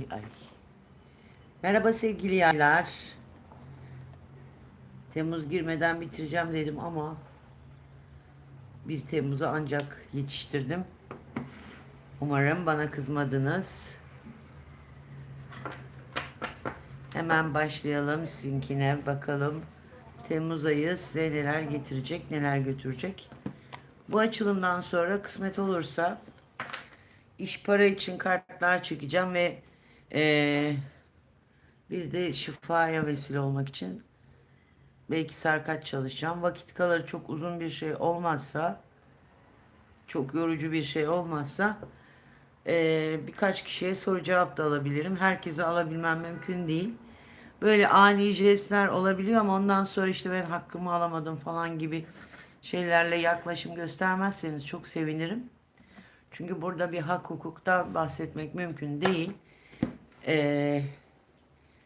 Ay ay. Merhaba sevgili yaylar. Temmuz girmeden bitireceğim dedim ama 1 Temmuz'a ancak yetiştirdim. Umarım bana kızmadınız. Hemen başlayalım sizinkine bakalım. Temmuz ayı size neler getirecek, neler götürecek. Bu açılımdan sonra kısmet olursa iş para için kartlar çekeceğim ve eee, bir de şifaya vesile olmak için belki sarkaç çalışacağım. Vakit kalır çok uzun bir şey olmazsa çok yorucu bir şey olmazsa eee, birkaç kişiye soru cevap da alabilirim. Herkese alabilmem mümkün değil. Böyle ani jestler olabiliyor ama ondan sonra işte ben hakkımı alamadım falan gibi şeylerle yaklaşım göstermezseniz çok sevinirim. Çünkü burada bir hak hukuktan bahsetmek mümkün değil. Ee,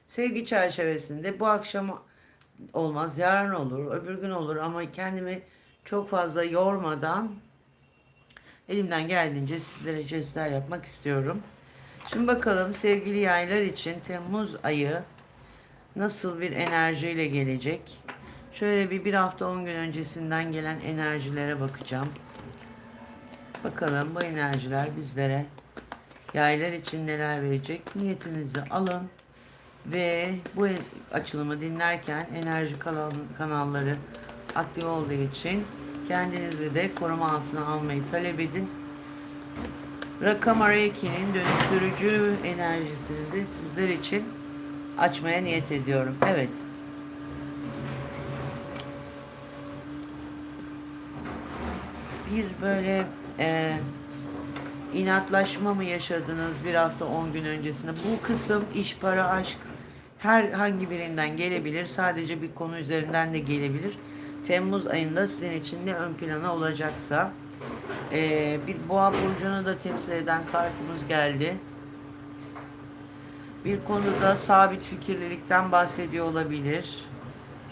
sevgi çerçevesinde bu akşam olmaz, yarın olur, öbür gün olur ama kendimi çok fazla yormadan elimden geldiğince sizlere jestler yapmak istiyorum. Şimdi bakalım sevgili yaylar için Temmuz ayı nasıl bir enerjiyle gelecek? Şöyle bir bir hafta 10 gün öncesinden gelen enerjilere bakacağım. Bakalım bu enerjiler bizlere yaylar için neler verecek? Niyetinizi alın ve bu açılımı dinlerken enerji kanal, kanalları aktif olduğu için kendinizi de koruma altına almayı talep edin. Rakam Reiki'nin dönüştürücü enerjisini de sizler için açmaya niyet ediyorum. Evet. Bir böyle e, inatlaşma mı yaşadınız bir hafta 10 gün öncesinde? Bu kısım iş, para, aşk herhangi birinden gelebilir. Sadece bir konu üzerinden de gelebilir. Temmuz ayında sizin için ne ön plana olacaksa e, bir boğa burcunu da temsil eden kartımız geldi. Bir konuda sabit fikirlilikten bahsediyor olabilir.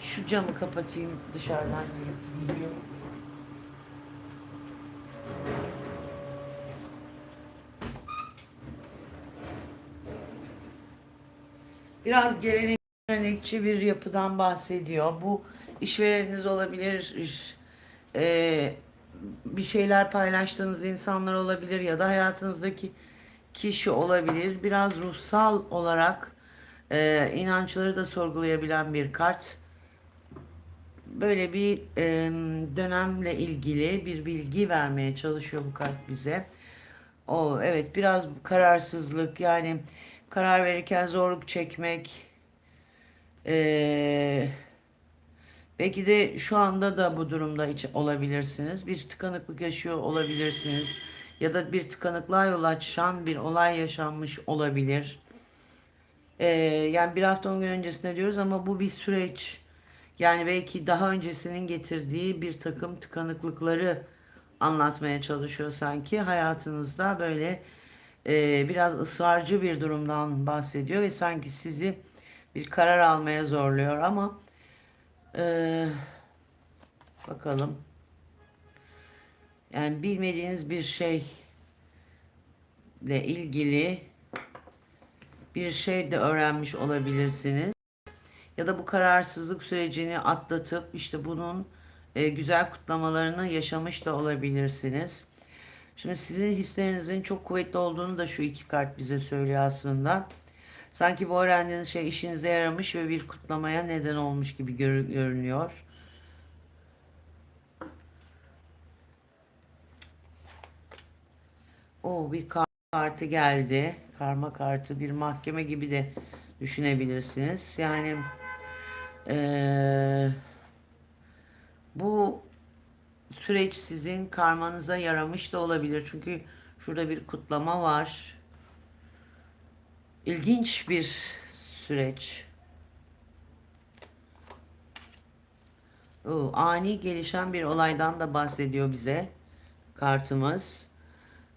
Şu camı kapatayım dışarıdan geliyor. Biraz gelenek- gelenekçi bir yapıdan bahsediyor. Bu işvereniniz olabilir, eee, bir şeyler paylaştığınız insanlar olabilir ya da hayatınızdaki kişi olabilir. Biraz ruhsal olarak eee, inançları da sorgulayabilen bir kart. Böyle bir eee, dönemle ilgili bir bilgi vermeye çalışıyor bu kart bize. O evet biraz kararsızlık yani karar verirken zorluk çekmek. Eee, belki de şu anda da bu durumda olabilirsiniz. Bir tıkanıklık yaşıyor olabilirsiniz. Ya da bir tıkanıklığa yol açan bir olay yaşanmış olabilir. Eee, yani bir hafta on gün öncesinde diyoruz ama bu bir süreç. Yani belki daha öncesinin getirdiği bir takım tıkanıklıkları anlatmaya çalışıyor sanki. Hayatınızda böyle eee, biraz ısrarcı bir durumdan bahsediyor ve sanki sizi bir karar almaya zorluyor ama eee, bakalım. Yani bilmediğiniz bir şeyle ilgili bir şey de öğrenmiş olabilirsiniz. Ya da bu kararsızlık sürecini atlatıp işte bunun e, güzel kutlamalarını yaşamış da olabilirsiniz. Şimdi sizin hislerinizin çok kuvvetli olduğunu da şu iki kart bize söylüyor aslında. Sanki bu öğrendiğiniz şey işinize yaramış ve bir kutlamaya neden olmuş gibi görü- görünüyor. O bir kar- kartı geldi. Karma kartı bir mahkeme gibi de düşünebilirsiniz. Yani eee, bu süreç sizin karmanıza yaramış da olabilir. Çünkü şurada bir kutlama var. İlginç bir süreç. Oo, ani gelişen bir olaydan da bahsediyor bize kartımız.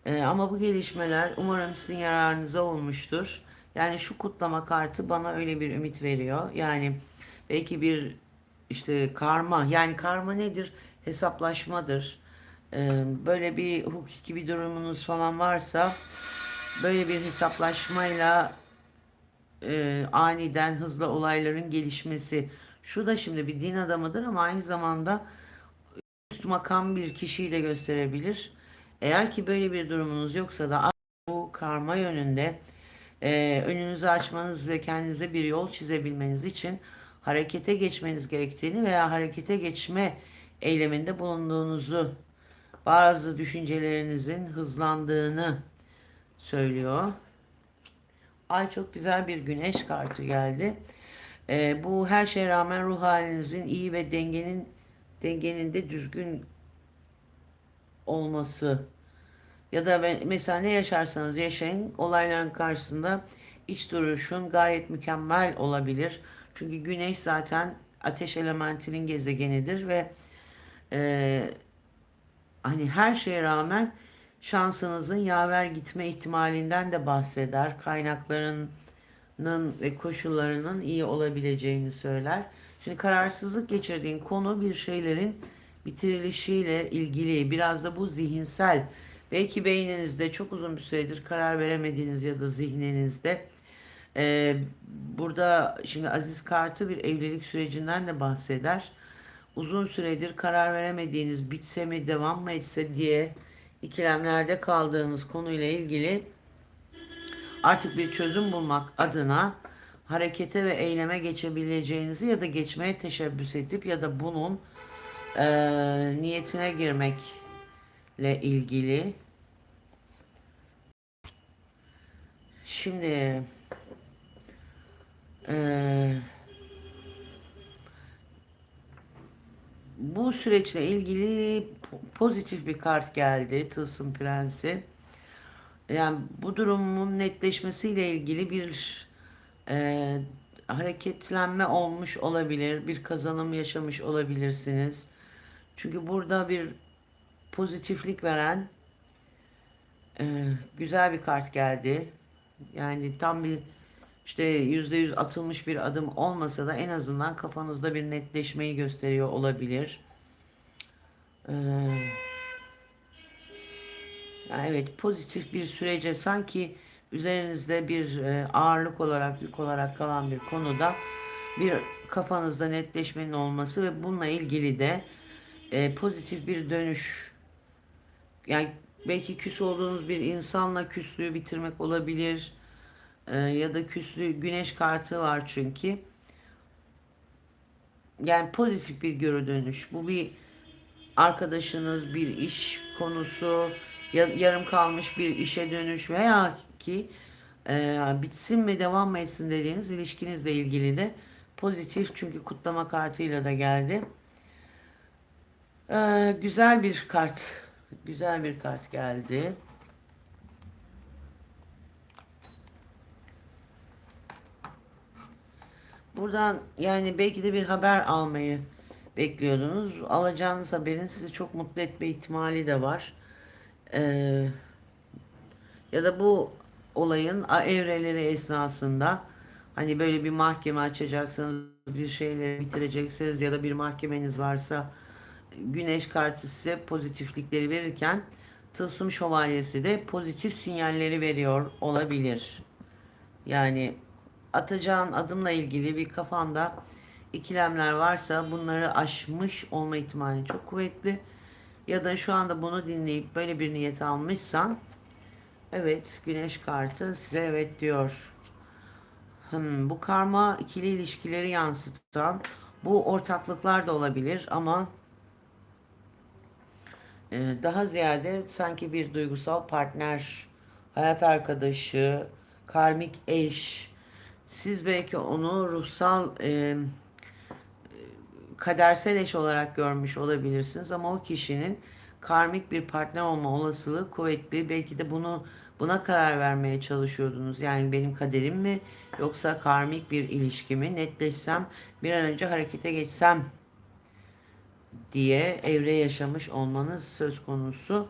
Ee, ama bu gelişmeler umarım sizin yararınıza olmuştur. Yani şu kutlama kartı bana öyle bir ümit veriyor. Yani belki bir işte karma. Yani karma nedir? Hesaplaşmadır. Ee, böyle bir hukuki bir durumunuz falan varsa böyle bir hesaplaşmayla e, aniden hızlı olayların gelişmesi. Şu da şimdi bir din adamıdır ama aynı zamanda üst makam bir kişiyi de gösterebilir. Eğer ki böyle bir durumunuz yoksa da bu karma yönünde e, önünüzü açmanız ve kendinize bir yol çizebilmeniz için harekete geçmeniz gerektiğini veya harekete geçme eyleminde bulunduğunuzu bazı düşüncelerinizin hızlandığını söylüyor. Ay çok güzel bir güneş kartı geldi. Ee, bu her şeye rağmen ruh halinizin iyi ve dengenin dengenin de düzgün olması ya da mesela ne yaşarsanız yaşayın olayların karşısında iç duruşun gayet mükemmel olabilir. Çünkü güneş zaten ateş elementinin gezegenidir ve e, hani her şeye rağmen şansınızın yaver gitme ihtimalinden de bahseder. Kaynaklarının ve koşullarının iyi olabileceğini söyler. Şimdi kararsızlık geçirdiğin konu bir şeylerin bitirilişiyle ilgili. Biraz da bu zihinsel. Belki beyninizde çok uzun bir süredir karar veremediğiniz ya da zihninizde ee, burada şimdi Aziz Kartı bir evlilik sürecinden de bahseder. Uzun süredir karar veremediğiniz bitse mi devam mı etse diye ikilemlerde kaldığınız konuyla ilgili artık bir çözüm bulmak adına harekete ve eyleme geçebileceğinizi ya da geçmeye teşebbüs edip ya da bunun eee, niyetine girmekle ilgili. Şimdi eee bu süreçle ilgili po- pozitif bir kart geldi Tılsım Prensi. Yani bu durumun netleşmesiyle ilgili bir e, hareketlenme olmuş olabilir, bir kazanım yaşamış olabilirsiniz. Çünkü burada bir pozitiflik veren e, güzel bir kart geldi. Yani tam bir işte yüzde yüz atılmış bir adım olmasa da en azından kafanızda bir netleşmeyi gösteriyor olabilir. Ee, evet pozitif bir sürece sanki üzerinizde bir e, ağırlık olarak yük olarak kalan bir konuda bir kafanızda netleşmenin olması ve bununla ilgili de e, pozitif bir dönüş yani belki küs olduğunuz bir insanla küslüğü bitirmek olabilir Ee, ya da küslü güneş kartı var çünkü yani pozitif bir geri dönüş bu bir arkadaşınız bir iş konusu ya- yarım kalmış bir işe dönüş veya ki e, bitsin mi devam mı etsin dediğiniz ilişkinizle ilgili de pozitif çünkü kutlama kartıyla da geldi. Ee, güzel bir kart. Güzel bir kart geldi. Buradan yani belki de bir haber almayı bekliyordunuz. Alacağınız haberin sizi çok mutlu etme ihtimali de var. Ee, ya da bu olayın evreleri esnasında hani böyle bir mahkeme açacaksınız, bir şeyleri bitireceksiniz ya da bir mahkemeniz varsa Güneş kartı size pozitiflikleri verirken Tılsım Şövalyesi de pozitif sinyalleri veriyor olabilir. Yani atacağın adımla ilgili bir kafanda ikilemler varsa bunları aşmış olma ihtimali çok kuvvetli. Ya da şu anda bunu dinleyip böyle bir niyet almışsan evet güneş kartı size evet diyor. Hmm, bu karma ikili ilişkileri yansıtan bu ortaklıklar da olabilir ama ee, daha ziyade sanki bir duygusal partner, hayat arkadaşı, karmik eş. Siz belki onu ruhsal, e, kadersel eş olarak görmüş olabilirsiniz ama o kişinin karmik bir partner olma olasılığı kuvvetli. Belki de bunu buna karar vermeye çalışıyordunuz. Yani benim kaderim mi yoksa karmik bir ilişki mi? Netleşsem bir an önce harekete geçsem diye evre yaşamış olmanız söz konusu.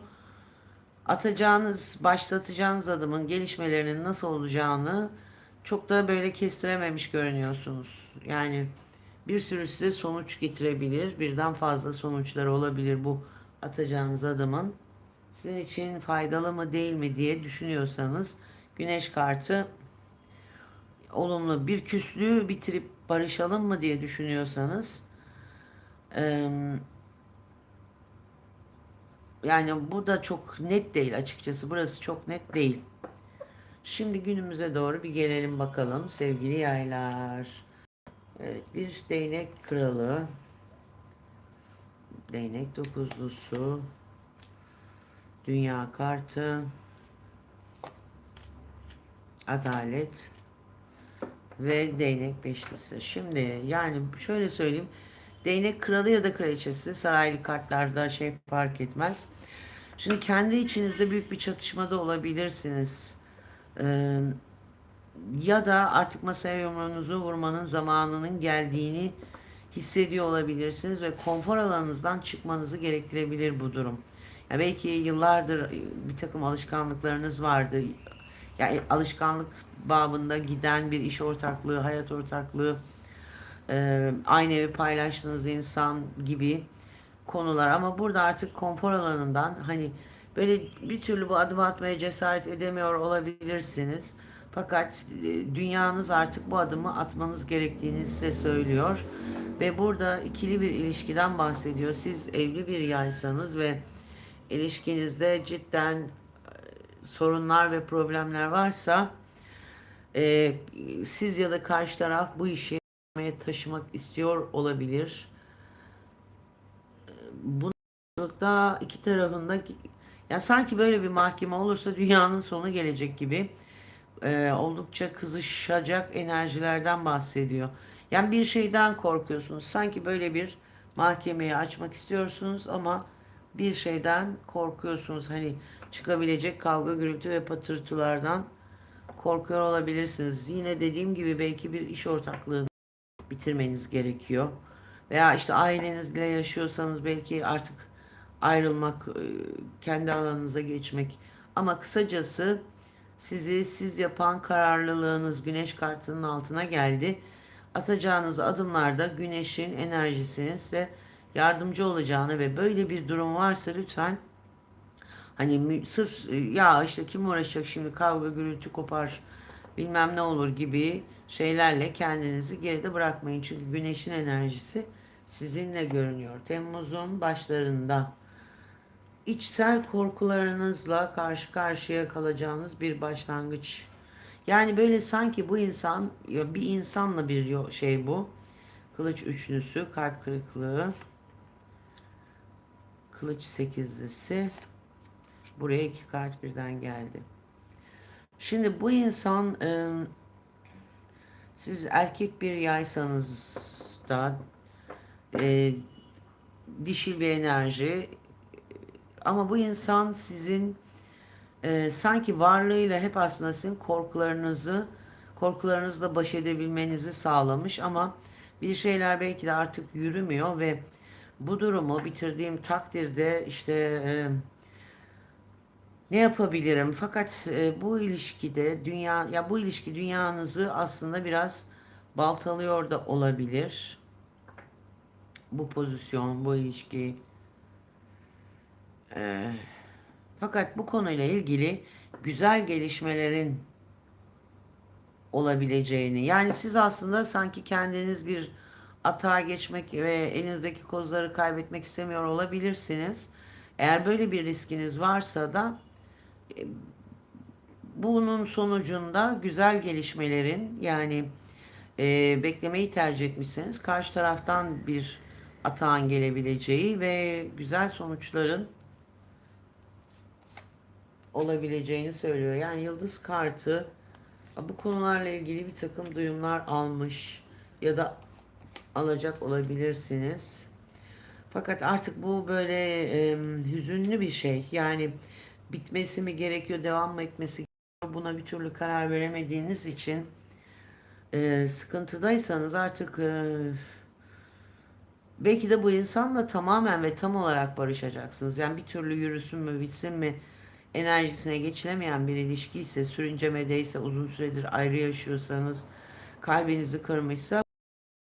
Atacağınız, başlatacağınız adımın gelişmelerinin nasıl olacağını çok da böyle kestirememiş görünüyorsunuz. Yani bir sürü size sonuç getirebilir. Birden fazla sonuçları olabilir bu atacağınız adımın. Sizin için faydalı mı değil mi diye düşünüyorsanız güneş kartı olumlu bir küslüğü bitirip barışalım mı diye düşünüyorsanız yani bu da çok net değil açıkçası. Burası çok net değil. Şimdi günümüze doğru bir gelelim bakalım sevgili yaylar. Evet bir değnek kralı. Değnek dokuzlusu. Dünya kartı. Adalet. Ve değnek beşlisi. Şimdi yani şöyle söyleyeyim. Değnek kralı ya da kraliçesi saraylı kartlarda şey fark etmez. Şimdi kendi içinizde büyük bir çatışmada olabilirsiniz. Ya da artık masaya yumruğunuzu vurmanın zamanının geldiğini hissediyor olabilirsiniz ve konfor alanınızdan çıkmanızı gerektirebilir bu durum. Ya belki yıllardır bir takım alışkanlıklarınız vardı. Yani alışkanlık babında giden bir iş ortaklığı, hayat ortaklığı, e, aynı evi paylaştığınız insan gibi konular ama burada artık konfor alanından hani böyle bir türlü bu adımı atmaya cesaret edemiyor olabilirsiniz. Fakat e, dünyanız artık bu adımı atmanız gerektiğini size söylüyor. Ve burada ikili bir ilişkiden bahsediyor. Siz evli bir yaysanız ve ilişkinizde cidden e, sorunlar ve problemler varsa e, siz ya da karşı taraf bu işi taşımak istiyor olabilir. Bu da iki tarafında ya sanki böyle bir mahkeme olursa dünyanın sonu gelecek gibi e, oldukça kızışacak enerjilerden bahsediyor. Yani bir şeyden korkuyorsunuz. Sanki böyle bir mahkemeyi açmak istiyorsunuz ama bir şeyden korkuyorsunuz. Hani çıkabilecek kavga, gürültü ve patırtılardan korkuyor olabilirsiniz. Yine dediğim gibi belki bir iş ortaklığı bitirmeniz gerekiyor. Veya işte ailenizle yaşıyorsanız belki artık ayrılmak, e, kendi alanınıza geçmek. Ama kısacası sizi siz yapan kararlılığınız güneş kartının altına geldi. Atacağınız adımlarda güneşin enerjisinin size yardımcı olacağını ve böyle bir durum varsa lütfen hani sırf ya işte kim uğraşacak şimdi kavga gürültü kopar bilmem ne olur gibi şeylerle kendinizi geride bırakmayın. Çünkü güneşin enerjisi sizinle görünüyor. Temmuz'un başlarında içsel korkularınızla karşı karşıya kalacağınız bir başlangıç. Yani böyle sanki bu insan ya bir insanla bir şey bu. Kılıç üçlüsü, kalp kırıklığı. Kılıç sekizlisi. Buraya iki kart birden geldi. Şimdi bu insan ıı, siz erkek bir yaysanız da e, dişil bir enerji ama bu insan sizin e, sanki varlığıyla hep aslında sizin korkularınızı korkularınızla baş edebilmenizi sağlamış ama bir şeyler belki de artık yürümüyor ve bu durumu bitirdiğim takdirde işte e, ne yapabilirim? Fakat e, bu ilişkide dünya ya bu ilişki dünyanızı aslında biraz baltalıyor da olabilir. Bu pozisyon, bu ilişki. E, fakat bu konuyla ilgili güzel gelişmelerin olabileceğini yani siz aslında sanki kendiniz bir atağa geçmek ve elinizdeki kozları kaybetmek istemiyor olabilirsiniz. Eğer böyle bir riskiniz varsa da bunun sonucunda güzel gelişmelerin yani e, beklemeyi tercih etmişseniz karşı taraftan bir atağın gelebileceği ve güzel sonuçların olabileceğini söylüyor. Yani yıldız kartı bu konularla ilgili bir takım duyumlar almış ya da alacak olabilirsiniz. Fakat artık bu böyle e, hüzünlü bir şey. Yani bitmesi mi gerekiyor, devam mı etmesi gerekiyor? Buna bir türlü karar veremediğiniz için e, sıkıntıdaysanız artık e, belki de bu insanla tamamen ve tam olarak barışacaksınız. Yani bir türlü yürüsün mü, bitsin mi enerjisine geçilemeyen bir ilişki ise, sürüncemedeyse, uzun süredir ayrı yaşıyorsanız, kalbinizi kırmışsa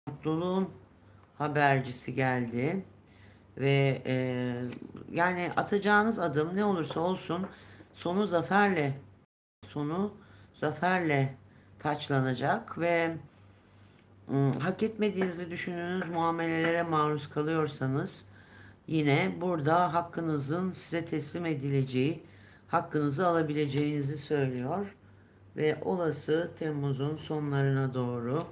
mutluluğun habercisi geldi. Ve e, yani atacağınız adım ne olursa olsun sonu zaferle sonu zaferle taçlanacak ve ım, hak etmediğinizi düşündüğünüz muamelelere maruz kalıyorsanız yine burada hakkınızın size teslim edileceği, hakkınızı alabileceğinizi söylüyor. Ve olası Temmuz'un sonlarına doğru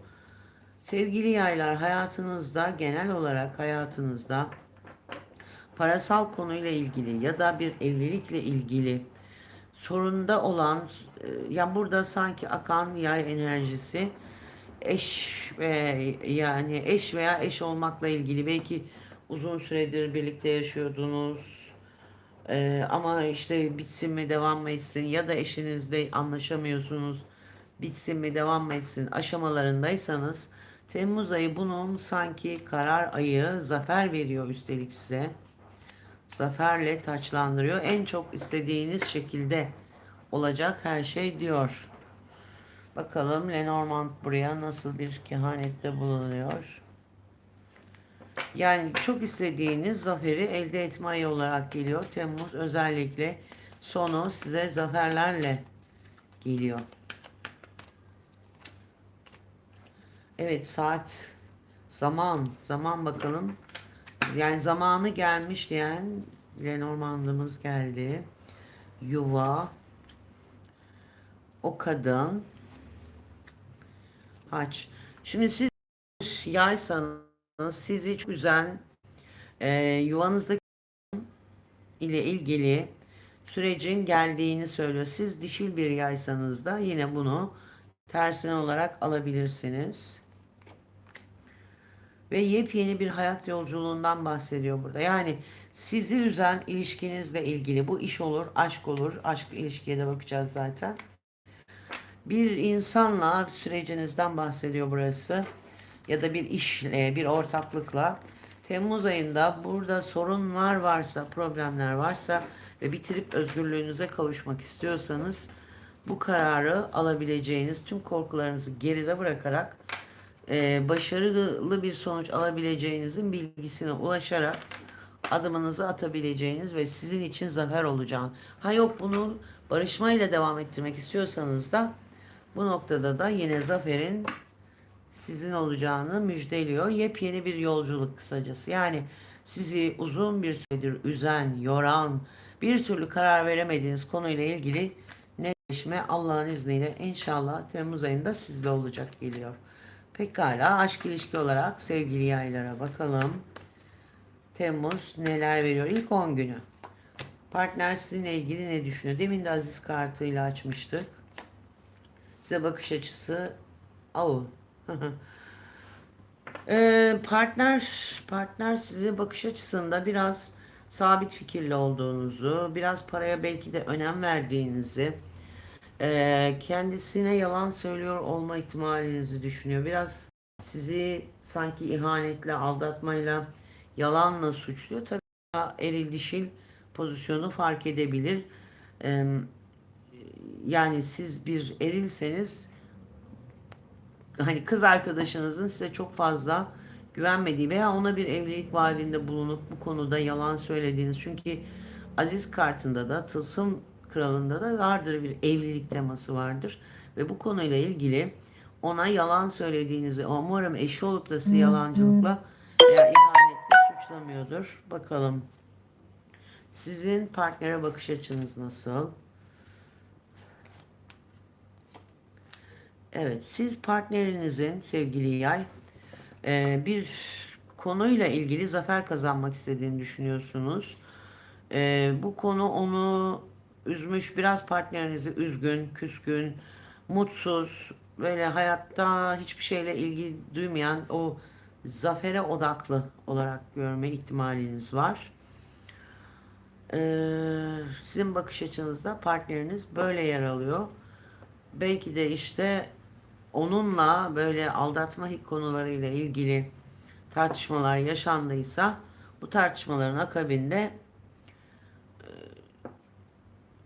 sevgili yaylar hayatınızda genel olarak hayatınızda parasal konuyla ilgili ya da bir evlilikle ilgili sorunda olan e, yani burada sanki akan yay enerjisi eş ve yani eş veya eş olmakla ilgili belki uzun süredir birlikte yaşıyordunuz Ee, ama işte bitsin mi devam mı etsin ya da eşinizle anlaşamıyorsunuz bitsin mi devam mı etsin aşamalarındaysanız Temmuz ayı bunun sanki karar ayı zafer veriyor üstelik size. Zaferle taçlandırıyor. En çok istediğiniz şekilde olacak her şey diyor. Bakalım Lenormand buraya nasıl bir kehanette bulunuyor yani çok istediğiniz zaferi elde etme ayı olarak geliyor. Temmuz özellikle sonu size zaferlerle geliyor. Evet saat zaman zaman bakalım. Yani zamanı gelmiş diyen Lenormand'ımız geldi. Yuva o kadın haç. Şimdi siz yaysanız sizi çok üzen e, yuvanızdaki ile ilgili sürecin geldiğini söylüyor. Siz dişil bir yaysanız da yine bunu tersine olarak alabilirsiniz. Ve yepyeni bir hayat yolculuğundan bahsediyor burada. Yani sizi üzen ilişkinizle ilgili bu iş olur, aşk olur. Aşk ilişkiye de bakacağız zaten. Bir insanla sürecinizden bahsediyor burası ya da bir işle, bir ortaklıkla Temmuz ayında burada sorunlar varsa, problemler varsa ve bitirip özgürlüğünüze kavuşmak istiyorsanız bu kararı alabileceğiniz, tüm korkularınızı geride bırakarak e, başarılı bir sonuç alabileceğinizin bilgisine ulaşarak adımınızı atabileceğiniz ve sizin için zafer olacağın. Ha yok bunu barışmayla devam ettirmek istiyorsanız da bu noktada da yine zaferin sizin olacağını müjdeliyor. Yepyeni bir yolculuk kısacası. Yani sizi uzun bir süredir üzen, yoran, bir türlü karar veremediğiniz konuyla ilgili netleşme Allah'ın izniyle inşallah Temmuz ayında sizde olacak geliyor. Pekala aşk ilişki olarak sevgili yaylara bakalım. Temmuz neler veriyor? İlk 10 günü. Partner sizinle ilgili ne düşünüyor? Demin de Aziz kartıyla açmıştık. Size bakış açısı au Ee, partner partner size bakış açısında biraz sabit fikirli olduğunuzu, biraz paraya belki de önem verdiğinizi, e, kendisine yalan söylüyor olma ihtimalinizi düşünüyor. Biraz sizi sanki ihanetle, aldatmayla, yalanla suçluyor. Tabii eril dişil pozisyonu fark edebilir. Ee, yani siz bir erilseniz hani kız arkadaşınızın size çok fazla güvenmediği veya ona bir evlilik vaadinde bulunup bu konuda yalan söylediğiniz çünkü Aziz kartında da Tılsım kralında da vardır bir evlilik teması vardır ve bu konuyla ilgili ona yalan söylediğinizi umarım eşi olup da sizi yalancılıkla veya ihanetle suçlamıyordur. Bakalım sizin partnere bakış açınız nasıl? Evet, siz partnerinizin sevgili yay e, bir konuyla ilgili zafer kazanmak istediğini düşünüyorsunuz. E, bu konu onu üzmüş, biraz partnerinizi üzgün, küskün, mutsuz, böyle hayatta hiçbir şeyle ilgi duymayan o zafere odaklı olarak görme ihtimaliniz var. Ee, sizin bakış açınızda partneriniz böyle yer alıyor. Belki de işte onunla böyle aldatma konularıyla ilgili tartışmalar yaşandıysa bu tartışmaların akabinde e,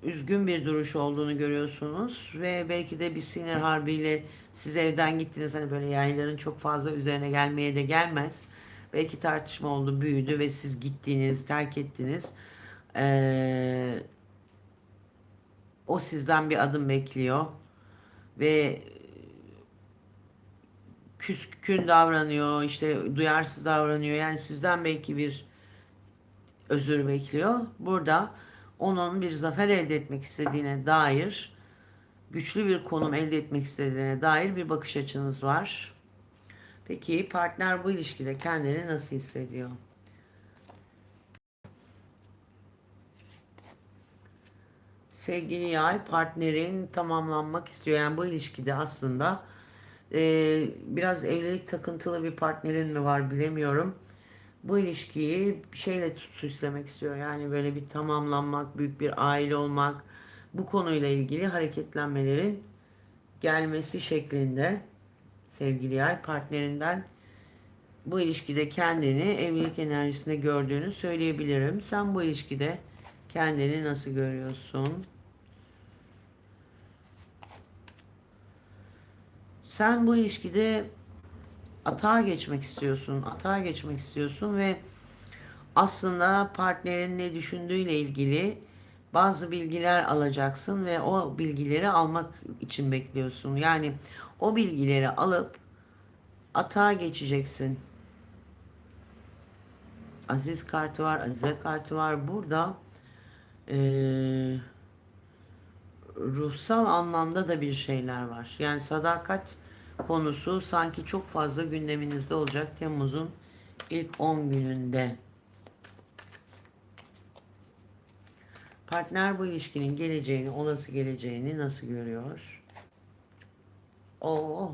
üzgün bir duruş olduğunu görüyorsunuz ve belki de bir sinir harbiyle siz evden gittiniz hani böyle yayların çok fazla üzerine gelmeye de gelmez. Belki tartışma oldu, büyüdü ve siz gittiniz, terk ettiniz. Ee, o sizden bir adım bekliyor ve küskün davranıyor, işte duyarsız davranıyor. Yani sizden belki bir özür bekliyor. Burada onun bir zafer elde etmek istediğine dair güçlü bir konum elde etmek istediğine dair bir bakış açınız var. Peki partner bu ilişkide kendini nasıl hissediyor? Sevgili yay partnerin tamamlanmak istiyor. Yani bu ilişkide aslında e, biraz evlilik takıntılı bir partnerin mi var bilemiyorum. Bu ilişkiyi şeyle süslemek istiyor. Yani böyle bir tamamlanmak, büyük bir aile olmak, bu konuyla ilgili hareketlenmelerin gelmesi şeklinde sevgili yay partnerinden bu ilişkide kendini evlilik enerjisinde gördüğünü söyleyebilirim. Sen bu ilişkide kendini nasıl görüyorsun? Sen bu ilişkide atağa geçmek istiyorsun, atağa geçmek istiyorsun ve aslında partnerin ne düşündüğüyle ilgili bazı bilgiler alacaksın ve o bilgileri almak için bekliyorsun. Yani o bilgileri alıp atağa geçeceksin. Aziz kartı var, Azize kartı var. Burada eee ruhsal anlamda da bir şeyler var. Yani sadakat konusu sanki çok fazla gündeminizde olacak Temmuz'un ilk 10 gününde. Partner bu ilişkinin geleceğini, olası geleceğini nasıl görüyor? Oo.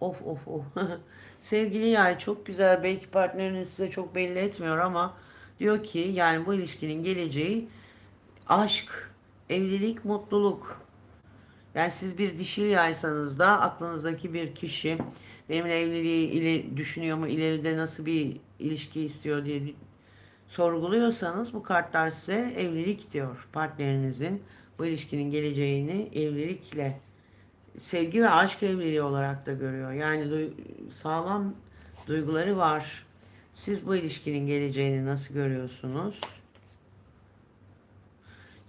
Of of of. Sevgili yay çok güzel. Belki partneriniz size çok belli etmiyor ama diyor ki yani bu ilişkinin geleceği aşk, evlilik, mutluluk. Yani siz bir dişil yaysanız da aklınızdaki bir kişi benimle evliliği ile düşünüyor mu, ileride nasıl bir ilişki istiyor diye sorguluyorsanız bu kartlar size evlilik diyor. Partnerinizin bu ilişkinin geleceğini evlilikle sevgi ve aşk evliliği olarak da görüyor. Yani duy- sağlam duyguları var. Siz bu ilişkinin geleceğini nasıl görüyorsunuz?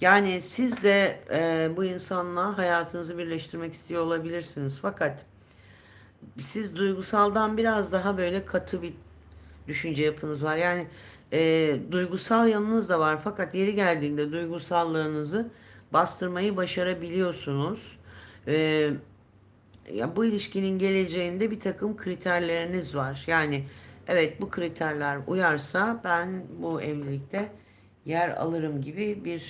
Yani siz de e, bu insanla hayatınızı birleştirmek istiyor olabilirsiniz. Fakat siz duygusaldan biraz daha böyle katı bir düşünce yapınız var. Yani e, duygusal yanınız da var. Fakat yeri geldiğinde duygusallığınızı bastırmayı başarabiliyorsunuz. E, ya bu ilişkinin geleceğinde bir takım kriterleriniz var. Yani evet bu kriterler uyarsa ben bu evlilikte yer alırım gibi bir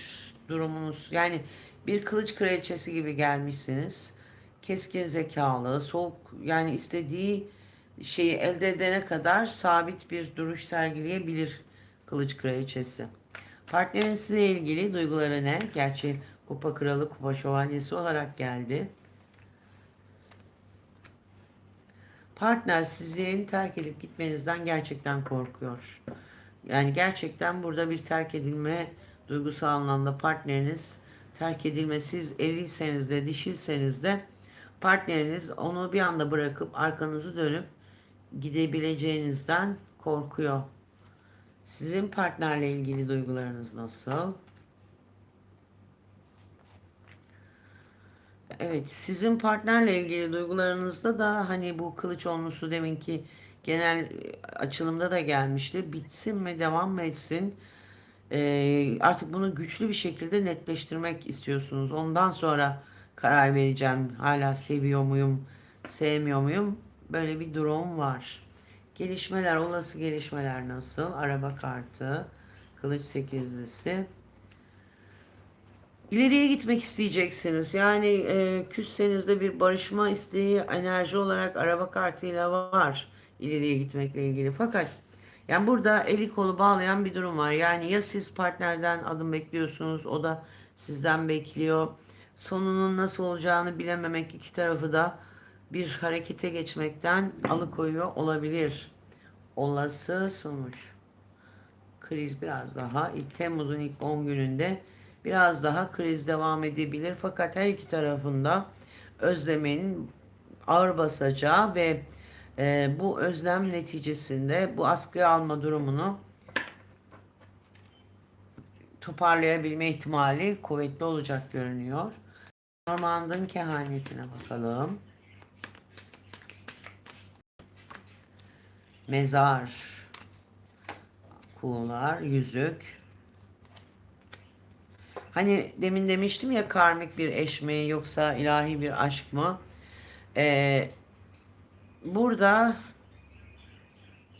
durumunuz. Yani bir kılıç kraliçesi gibi gelmişsiniz. Keskin zekalı, soğuk yani istediği şeyi elde edene kadar sabit bir duruş sergileyebilir kılıç kraliçesi. Partnerin sizinle ilgili duyguları ne? Gerçi kupa kralı, kupa şövalyesi olarak geldi. Partner sizin terk edip gitmenizden gerçekten korkuyor. Yani gerçekten burada bir terk edilme duygusal anlamda partneriniz terk edilme siz evliyseniz de dişilseniz de partneriniz onu bir anda bırakıp arkanızı dönüp gidebileceğinizden korkuyor. Sizin partnerle ilgili duygularınız nasıl? Evet, sizin partnerle ilgili duygularınızda da hani bu kılıç onlusu deminki genel açılımda da gelmişti. Bitsin mi, devam mı etsin? Ee, artık bunu güçlü bir şekilde netleştirmek istiyorsunuz. Ondan sonra karar vereceğim. Hala seviyor muyum, sevmiyor muyum? Böyle bir durum var. Gelişmeler, olası gelişmeler nasıl? Araba kartı, kılıç sekizlisi. İleriye gitmek isteyeceksiniz. Yani e, küsseniz de bir barışma isteği enerji olarak araba kartıyla var. ileriye gitmekle ilgili. Fakat yani burada eli kolu bağlayan bir durum var. Yani ya siz partnerden adım bekliyorsunuz, o da sizden bekliyor. Sonunun nasıl olacağını bilememek iki tarafı da bir harekete geçmekten alıkoyuyor olabilir. Olası sonuç. Kriz biraz daha ilk Temmuz'un ilk 10 gününde biraz daha kriz devam edebilir. Fakat her iki tarafında özlemenin ağır basacağı ve e, bu özlem neticesinde bu askıya alma durumunu toparlayabilme ihtimali kuvvetli olacak görünüyor. Normand'ın kehanetine bakalım. mezar, kuğular, yüzük. Hani demin demiştim ya karmik bir eş mi yoksa ilahi bir aşk mı? Ee, burada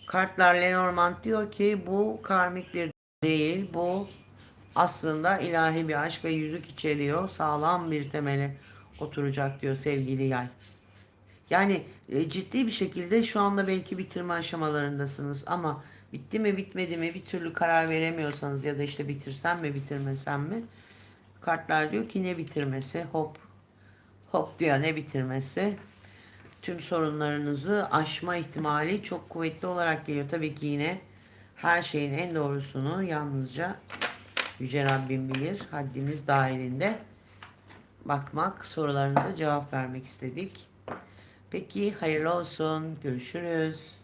kartlar Lenormand diyor ki bu karmik bir değil. Bu aslında ilahi bir aşk ve yüzük içeriyor. Sağlam bir temeli oturacak diyor sevgili yay. Yani e, ciddi bir şekilde şu anda belki bitirme aşamalarındasınız ama bitti mi bitmedi mi bir türlü karar veremiyorsanız ya da işte bitirsem mi bitirmesem mi? Kartlar diyor ki ne bitirmesi? Hop hop diyor ne bitirmesi? Tüm sorunlarınızı aşma ihtimali çok kuvvetli olarak geliyor. Tabii ki yine her şeyin en doğrusunu yalnızca Yüce Rabbim bilir. Haddimiz dahilinde bakmak, sorularınıza cevap vermek istedik. Peki hayırlı olsun. Görüşürüz.